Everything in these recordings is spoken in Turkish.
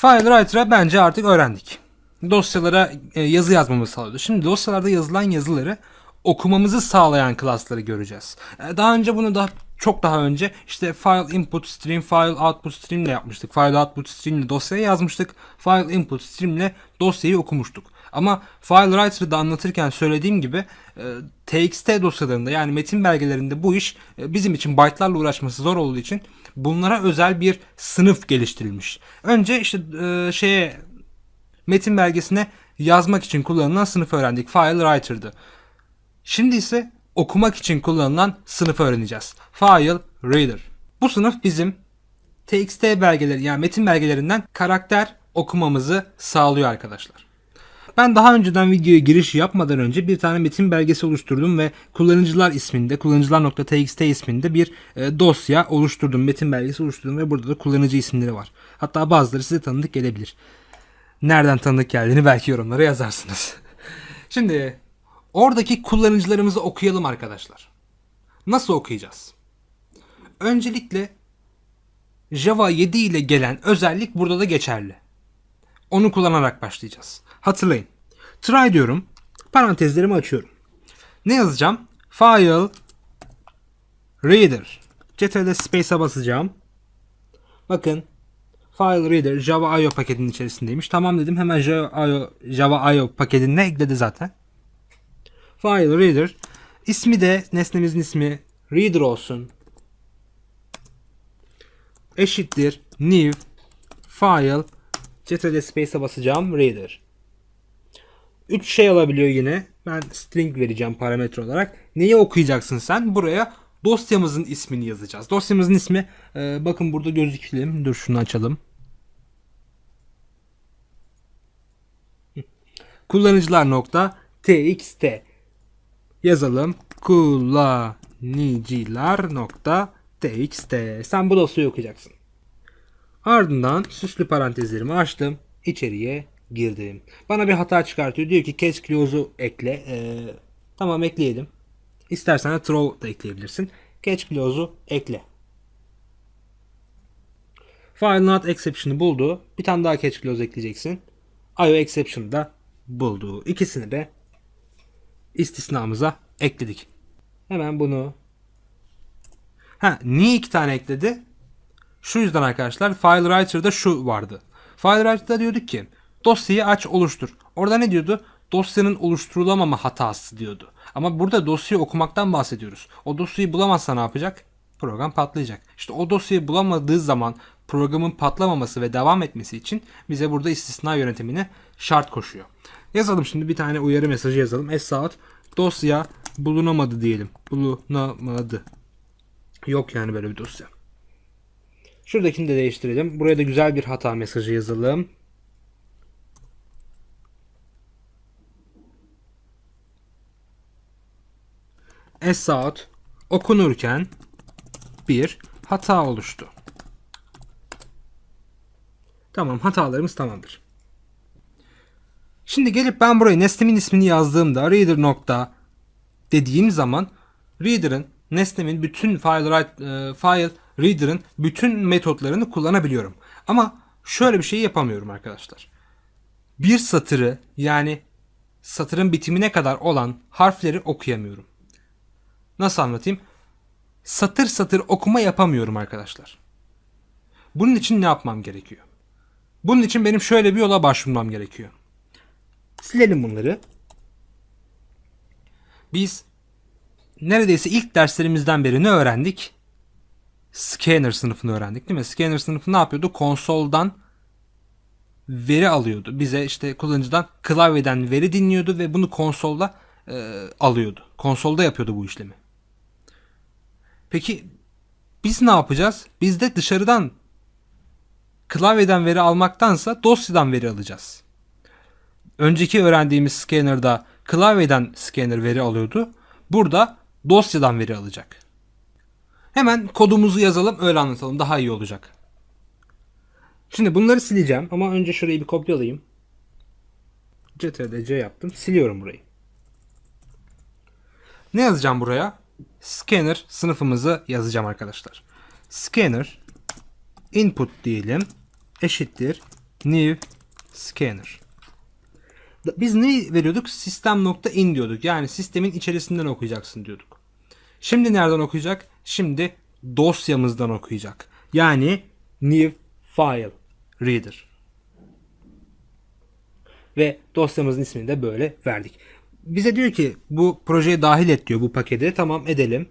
FileWriter'a bence artık öğrendik. Dosyalara e, yazı yazmamızı sağlıyordu. Şimdi dosyalarda yazılan yazıları okumamızı sağlayan klasları göreceğiz. E, Daha önce bunu da çok daha önce işte file input stream, file output stream ile yapmıştık. File output stream ile dosyaya yazmıştık. File input stream ile dosyayı okumuştuk. Ama FileWriter'ı da anlatırken söylediğim gibi e, TXT dosyalarında yani metin belgelerinde bu iş bizim için byte'larla uğraşması zor olduğu için bunlara özel bir sınıf geliştirilmiş. Önce işte e, şeye metin belgesine yazmak için kullanılan sınıfı öğrendik. FileWriter'dı. Şimdi ise okumak için kullanılan sınıfı öğreneceğiz. File Reader. Bu sınıf bizim TXT belgeleri yani metin belgelerinden karakter okumamızı sağlıyor arkadaşlar. Ben daha önceden videoya giriş yapmadan önce bir tane metin belgesi oluşturdum ve kullanıcılar isminde, kullanıcılar.txt isminde bir e, dosya oluşturdum. Metin belgesi oluşturdum ve burada da kullanıcı isimleri var. Hatta bazıları size tanıdık gelebilir. Nereden tanıdık geldiğini belki yorumlara yazarsınız. Şimdi oradaki kullanıcılarımızı okuyalım arkadaşlar. Nasıl okuyacağız? Öncelikle Java 7 ile gelen özellik burada da geçerli. Onu kullanarak başlayacağız. Hatırlayın. Try diyorum. Parantezlerimi açıyorum. Ne yazacağım? File Reader. Ctrl Space'a basacağım. Bakın File Reader Java IO paketinin içerisindeymiş. Tamam dedim. Hemen Java IO, Java IO paketine ekledi zaten. File Reader. İsmi de nesnemizin ismi Reader olsun. Eşittir new file Ctrl Space'a basacağım Reader. 3 şey alabiliyor yine. Ben string vereceğim parametre olarak. Neyi okuyacaksın sen? Buraya dosyamızın ismini yazacağız. Dosyamızın ismi e, bakın burada gözüküyor. Dur şunu açalım. Kullanıcılar nokta txt yazalım. Kullanıcılar nokta txt. Sen bu dosyayı okuyacaksın. Ardından süslü parantezlerimi açtım. İçeriye girdim. Bana bir hata çıkartıyor. Diyor ki catch clause'u ekle. Ee, tamam ekleyelim. İstersen de throw da ekleyebilirsin. Catch clause'u ekle. File not exception'ı buldu. Bir tane daha catch clause ekleyeceksin. IO exception'ı da buldu. İkisini de istisnamıza ekledik. Hemen bunu Ha, niye iki tane ekledi? Şu yüzden arkadaşlar FileWriter'da şu vardı. FileWriter'da diyorduk ki dosyayı aç oluştur. Orada ne diyordu? Dosyanın oluşturulamama hatası diyordu. Ama burada dosyayı okumaktan bahsediyoruz. O dosyayı bulamazsa ne yapacak? Program patlayacak. İşte o dosyayı bulamadığı zaman programın patlamaması ve devam etmesi için bize burada istisna yönetimine şart koşuyor. Yazalım şimdi bir tane uyarı mesajı yazalım. Esat dosya bulunamadı diyelim. Bulunamadı. Yok yani böyle bir dosya. Şuradakini de değiştirelim. Buraya da güzel bir hata mesajı yazalım. Esat okunurken bir hata oluştu. Tamam hatalarımız tamamdır. Şimdi gelip ben buraya nesnemin ismini yazdığımda reader nokta dediğim zaman reader'ın nesnemin bütün file, write- e, file reader'ın bütün metotlarını kullanabiliyorum. Ama şöyle bir şey yapamıyorum arkadaşlar. Bir satırı yani satırın bitimine kadar olan harfleri okuyamıyorum. Nasıl anlatayım? Satır satır okuma yapamıyorum arkadaşlar. Bunun için ne yapmam gerekiyor? Bunun için benim şöyle bir yola başvurmam gerekiyor. Silelim bunları. Biz neredeyse ilk derslerimizden beri ne öğrendik? Scanner sınıfını öğrendik değil mi? Scanner sınıfı ne yapıyordu? Konsoldan veri alıyordu. Bize işte kullanıcıdan klavyeden veri dinliyordu ve bunu konsolda e, alıyordu. Konsolda yapıyordu bu işlemi. Peki biz ne yapacağız? Biz de dışarıdan klavyeden veri almaktansa dosyadan veri alacağız. Önceki öğrendiğimiz scanner'da klavyeden scanner veri alıyordu. Burada dosyadan veri alacak. Hemen kodumuzu yazalım öyle anlatalım daha iyi olacak. Şimdi bunları sileceğim ama önce şurayı bir kopyalayayım. Ctrl C yaptım. Siliyorum burayı. Ne yazacağım buraya? Scanner sınıfımızı yazacağım arkadaşlar. Scanner input diyelim eşittir new scanner. Biz ne veriyorduk? System.in diyorduk. Yani sistemin içerisinden okuyacaksın diyorduk. Şimdi nereden okuyacak? Şimdi dosyamızdan okuyacak. Yani new file reader. Ve dosyamızın ismini de böyle verdik. Bize diyor ki bu projeye dahil et diyor bu paketi. Tamam edelim.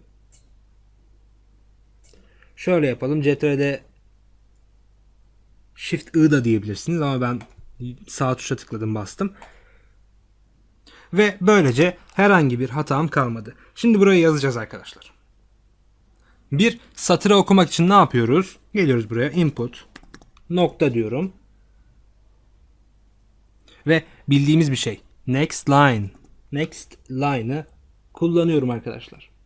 Şöyle yapalım. CTRL'de Shift I da diyebilirsiniz ama ben sağ tuşa tıkladım bastım. Ve böylece herhangi bir hatam kalmadı. Şimdi buraya yazacağız arkadaşlar. Bir satırı okumak için ne yapıyoruz? Geliyoruz buraya input nokta diyorum. Ve bildiğimiz bir şey. Next line. Next line'ı kullanıyorum arkadaşlar.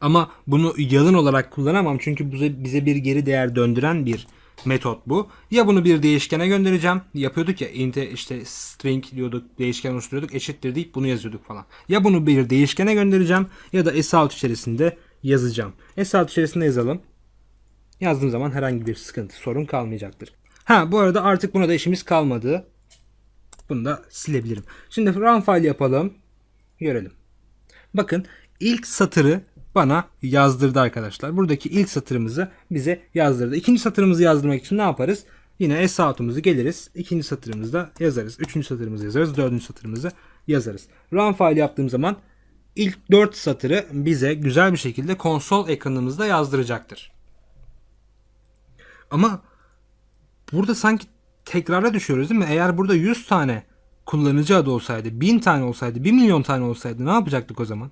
Ama bunu yalın olarak kullanamam çünkü bize, bir geri değer döndüren bir metot bu. Ya bunu bir değişkene göndereceğim. Yapıyorduk ya int'e işte string diyorduk, değişken oluşturuyorduk, eşittir deyip bunu yazıyorduk falan. Ya bunu bir değişkene göndereceğim ya da sout içerisinde yazacağım. sout içerisinde yazalım. Yazdığım zaman herhangi bir sıkıntı, sorun kalmayacaktır. Ha bu arada artık buna da işimiz kalmadı. Bunu da silebilirim. Şimdi run file yapalım. Görelim. Bakın ilk satırı bana yazdırdı arkadaşlar. Buradaki ilk satırımızı bize yazdırdı. İkinci satırımızı yazdırmak için ne yaparız? Yine sout'umuzu geliriz. İkinci satırımızda yazarız. Üçüncü satırımızı yazarız. Dördüncü satırımızı yazarız. Run file yaptığım zaman ilk dört satırı bize güzel bir şekilde konsol ekranımızda yazdıracaktır. Ama burada sanki tekrara düşüyoruz değil mi? Eğer burada 100 tane kullanıcı adı olsaydı, 1000 tane olsaydı, 1 milyon tane olsaydı ne yapacaktık o zaman?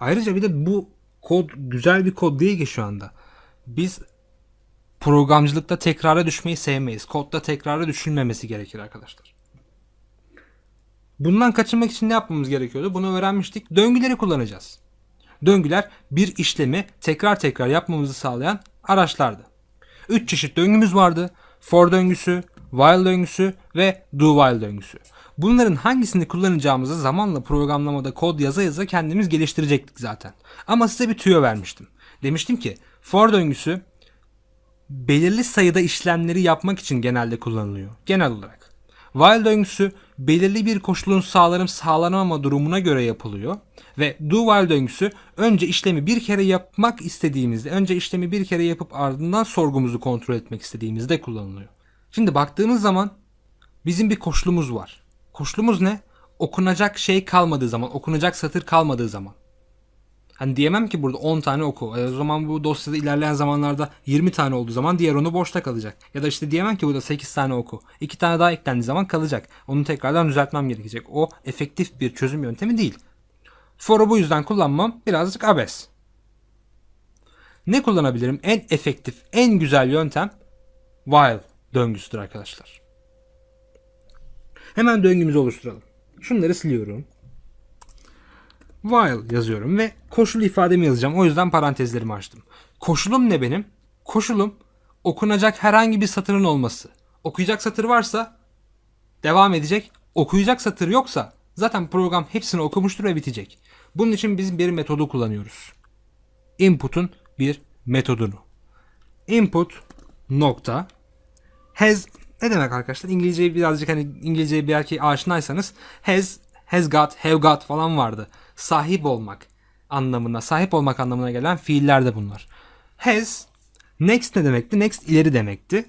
Ayrıca bir de bu kod güzel bir kod değil ki şu anda. Biz programcılıkta tekrara düşmeyi sevmeyiz. Kodda tekrara düşülmemesi gerekir arkadaşlar. Bundan kaçınmak için ne yapmamız gerekiyordu? Bunu öğrenmiştik. Döngüleri kullanacağız. Döngüler bir işlemi tekrar tekrar yapmamızı sağlayan araçlardı. Üç çeşit döngümüz vardı. For döngüsü, while döngüsü ve do while döngüsü. Bunların hangisini kullanacağımızı zamanla programlamada kod yaza yaza kendimiz geliştirecektik zaten. Ama size bir tüyo vermiştim. Demiştim ki for döngüsü belirli sayıda işlemleri yapmak için genelde kullanılıyor. Genel olarak. While döngüsü belirli bir koşulun sağlanıp sağlanamama durumuna göre yapılıyor. Ve do while döngüsü önce işlemi bir kere yapmak istediğimizde, önce işlemi bir kere yapıp ardından sorgumuzu kontrol etmek istediğimizde kullanılıyor. Şimdi baktığımız zaman bizim bir koşulumuz var. Koşulumuz ne? Okunacak şey kalmadığı zaman, okunacak satır kalmadığı zaman. Hani diyemem ki burada 10 tane oku. E, o zaman bu dosyada ilerleyen zamanlarda 20 tane olduğu zaman diğer onu boşta kalacak. Ya da işte diyemem ki burada 8 tane oku. 2 tane daha eklendiği zaman kalacak. Onu tekrardan düzeltmem gerekecek. O efektif bir çözüm yöntemi değil. For'u bu yüzden kullanmam birazcık abes. Ne kullanabilirim? En efektif, en güzel yöntem while döngüsüdür arkadaşlar. Hemen döngümüzü oluşturalım. Şunları siliyorum. While yazıyorum ve koşul ifademi yazacağım. O yüzden parantezlerimi açtım. Koşulum ne benim? Koşulum okunacak herhangi bir satırın olması. Okuyacak satır varsa devam edecek. Okuyacak satır yoksa zaten program hepsini okumuştur ve bitecek. Bunun için biz bir metodu kullanıyoruz. Input'un bir metodunu. Input nokta has ne demek arkadaşlar? İngilizceyi birazcık hani İngilizceye belki aşinaysanız has, has got, have got falan vardı. Sahip olmak anlamına, sahip olmak anlamına gelen fiiller de bunlar. Has, next ne demekti? Next ileri demekti.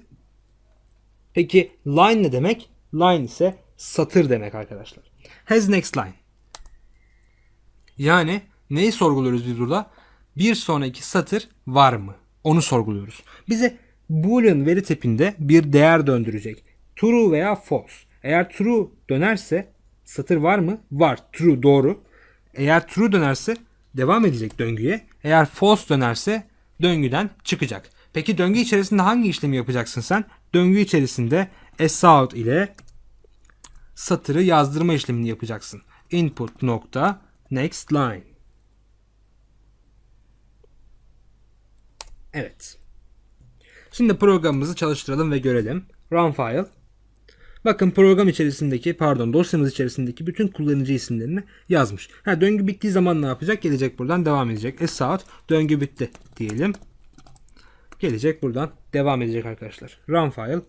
Peki line ne demek? Line ise satır demek arkadaşlar. Has next line. Yani neyi sorguluyoruz biz burada? Bir sonraki satır var mı? Onu sorguluyoruz. Bize boolean veri tipinde bir değer döndürecek. True veya false. Eğer true dönerse satır var mı? Var. True doğru. Eğer true dönerse devam edecek döngüye. Eğer false dönerse döngüden çıkacak. Peki döngü içerisinde hangi işlemi yapacaksın sen? Döngü içerisinde sout ile satırı yazdırma işlemini yapacaksın. Input nokta next line. Evet. Şimdi programımızı çalıştıralım ve görelim. Run file. Bakın program içerisindeki pardon dosyamız içerisindeki bütün kullanıcı isimlerini yazmış. Ha, döngü bittiği zaman ne yapacak? Gelecek buradan devam edecek. Out döngü bitti diyelim. Gelecek buradan devam edecek arkadaşlar. Run file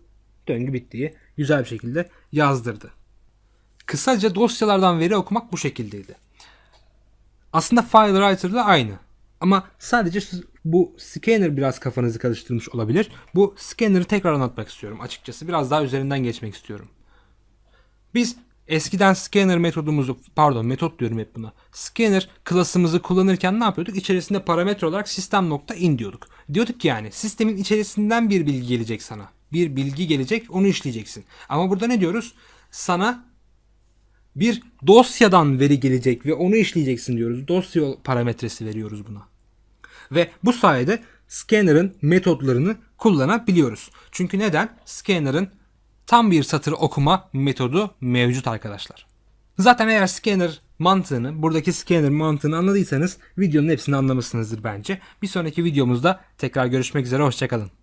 döngü bittiği güzel bir şekilde yazdırdı. Kısaca dosyalardan veri okumak bu şekildeydi. Aslında FileWriter ile aynı. Ama sadece bu scanner biraz kafanızı karıştırmış olabilir. Bu scanner'ı tekrar anlatmak istiyorum açıkçası. Biraz daha üzerinden geçmek istiyorum. Biz eskiden scanner metodumuzu pardon metot diyorum hep buna. Scanner klasımızı kullanırken ne yapıyorduk? İçerisinde parametre olarak system.in diyorduk. Diyorduk ki yani sistemin içerisinden bir bilgi gelecek sana. Bir bilgi gelecek onu işleyeceksin. Ama burada ne diyoruz? Sana bir dosyadan veri gelecek ve onu işleyeceksin diyoruz. Dosya parametresi veriyoruz buna. Ve bu sayede scanner'ın metodlarını kullanabiliyoruz. Çünkü neden? Scanner'ın tam bir satır okuma metodu mevcut arkadaşlar. Zaten eğer scanner mantığını, buradaki scanner mantığını anladıysanız videonun hepsini anlamışsınızdır bence. Bir sonraki videomuzda tekrar görüşmek üzere, hoşçakalın.